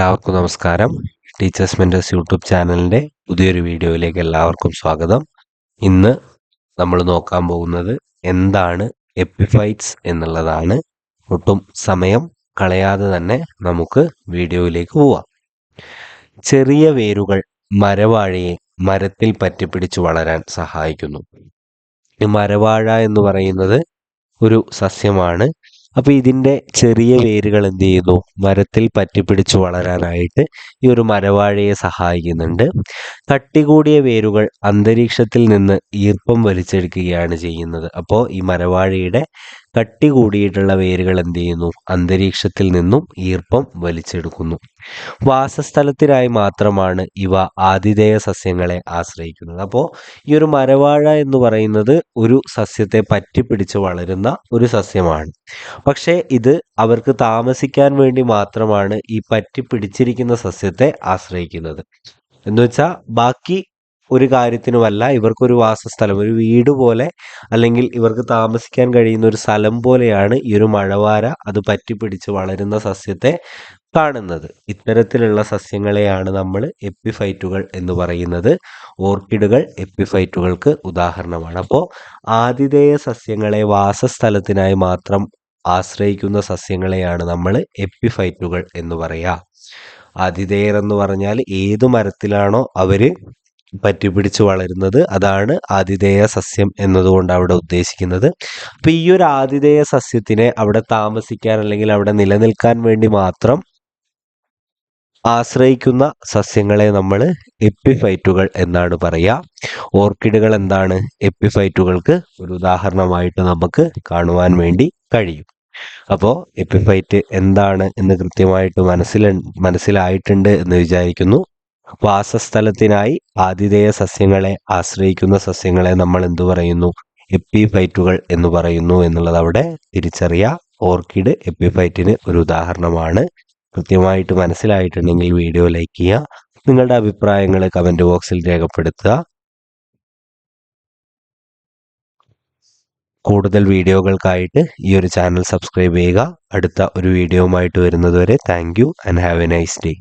എല്ലാവർക്കും നമസ്കാരം. Teachers mentors YouTube ചാനലിന്റെ പുതിയൊരു വീഡിയോയിലേക്ക് എല്ലാവർക്കും സ്വാഗതം. ഇന്ന് നമ്മൾ നോക്കാൻ പോകുന്നത് എന്താണ് എപ്പിഫൈറ്റ്സ് എന്നുള്ളതാണ്. ഒട്ടും സമയം കളയാതെ തന്നെ നമുക്ക് വീഡിയോയിലേക്ക് പോവാം. ചെറിയ വേരുകൾ മരവാഴയെ മരത്തിൽ പറ്റിപ്പിടിച്ച് വളരാൻ സഹായിക്കുന്നു. മരവാഴ എന്ന് പറയുന്നത് ഒരു സസ്യമാണ്. അപ്പോൾ ഇതിന്റെ ചെറിയ വേരുകൾ എന്ത് ചെയ്യുന്നു? മരത്തിൽ പറ്റിപ്പിടിച്ച് വളരാനായിട്ട് ഈ ഒരു മരവാഴയെ സഹായിക്കുന്നുണ്ട്. കട്ടി കൂടിയ വേരുകൾ അന്തരീക്ഷത്തിൽ നിന്ന് ഈർപ്പം വലിച്ചെടുക്കുകയാണ് ചെയ്യുന്നത്. അപ്പോൾ ഈ മരവാഴയുടെ കട്ടി കൂടിയിട്ടുള്ള വേരുകൾ എന്ത് ചെയ്യുന്നു? അന്തരീക്ഷത്തിൽ നിന്നും ഈർപ്പം വലിച്ചെടുക്കുന്നു. വാസസ്ഥലത്തിനായി മാത്രമാണ് ഇവ ആതിഥേയ സസ്യങ്ങളെ ആശ്രയിക്കുന്നത്. അപ്പോൾ ഈ ഒരു മരവാഴ എന്ന് പറയുന്നത് ഒരു സസ്യത്തെ പറ്റിപ്പിടിച്ച് വളരുന്ന ഒരു സസ്യമാണ്. പക്ഷേ ഇത് അവർക്ക് താമസിക്കാൻ വേണ്ടി മാത്രമാണ് ഈ പറ്റിപ്പിടിച്ചിരിക്കുന്ന സസ്യത്തെ ആശ്രയിക്കുന്നത്. എന്ന് വെച്ചാൽ ബാക്കി ഒരു കാര്യത്തിനുമല്ല ഇവർക്കൊരു വാസസ്ഥലം ഒരു വീട് പോലെ അല്ലെങ്കിൽ ഇവർക്ക് താമസിക്കാൻ കഴിയുന്ന ഒരു സ്ഥലം പോലെയാണ് ഈ ഒരു മഴവാര അത് പറ്റിപ്പിടിച്ച് വളരുന്ന സസ്യത്തെ കാണുന്നത്. ഇത്തരത്തിലുള്ള സസ്യങ്ങളെയാണ് നമ്മൾ എപ്പിഫൈറ്റുകൾ എന്ന് പറയുന്നത്. ഓർക്കിഡുകൾ എപ്പിഫൈറ്റുകൾക്ക് ഉദാഹരണമാണ്. അപ്പോൾ ആതിഥേയ സസ്യങ്ങളെ വാസസ്ഥലത്തിനായി മാത്രം ആശ്രയിക്കുന്ന സസ്യങ്ങളെയാണ് നമ്മൾ എപ്പിഫൈറ്റുകൾ എന്ന് പറയുക ആതിഥേയർ എന്ന് പറഞ്ഞാൽ ഏത് മരത്തിലാണോ അവർ പറ്റിപ്പിടിച്ച് വളരുന്നത് അതാണ് ആതിഥേയ സസ്യം എന്നതുകൊണ്ട് അവിടെ ഉദ്ദേശിക്കുന്നത്. അപ്പം ഈ ഒരു ആതിഥേയ സസ്യത്തിനെ അവിടെ താമസിക്കാൻ അല്ലെങ്കിൽ അവിടെ നിലനിൽക്കാൻ വേണ്ടി മാത്രം ആശ്രയിക്കുന്ന സസ്യങ്ങളെ നമ്മൾ എപ്പിഫൈറ്റുകൾ എന്നാണ് പറയുക ഓർക്കിഡുകൾ എന്താണ്? എപ്പിഫൈറ്റുകൾക്ക് ഒരു ഉദാഹരണമായിട്ട് നമുക്ക് കാണുവാൻ വേണ്ടി കഴിയും. അപ്പോൾ എപ്പിഫൈറ്റ് എന്താണ് എന്ന് കൃത്യമായിട്ട് മനസ്സിൽ മനസ്സിലായിട്ടുണ്ട് എന്ന് വിചാരിക്കുന്നു. വാസസ്ഥലത്തിനായി ആതിഥേയ സസ്യങ്ങളെ ആശ്രയിക്കുന്ന സസ്യങ്ങളെ നമ്മൾ എന്തു പറയുന്നു? എപ്പിഫൈറ്റുകൾ എന്ന് പറയുന്നു എന്നുള്ളത് അവിടെ തിരിച്ചറിയുക ഓർക്കിഡ് എപ്പിഫൈറ്റിന് ഒരു ഉദാഹരണമാണ്. കൃത്യമായിട്ട് മനസ്സിലായിട്ടുണ്ടെങ്കിൽ വീഡിയോ ലൈക്ക് ചെയ്യുക നിങ്ങളുടെ അഭിപ്രായങ്ങൾ കമന്റ് ബോക്സിൽ രേഖപ്പെടുത്തുക. കൂടുതൽ വീഡിയോകൾക്കായിട്ട് ഈ ഒരു ചാനൽ സബ്സ്ക്രൈബ് ചെയ്യുക. അടുത്ത ഒരു വീഡിയോയുമായിട്ട് വരുന്നതുവരെ thank you and have a nice day.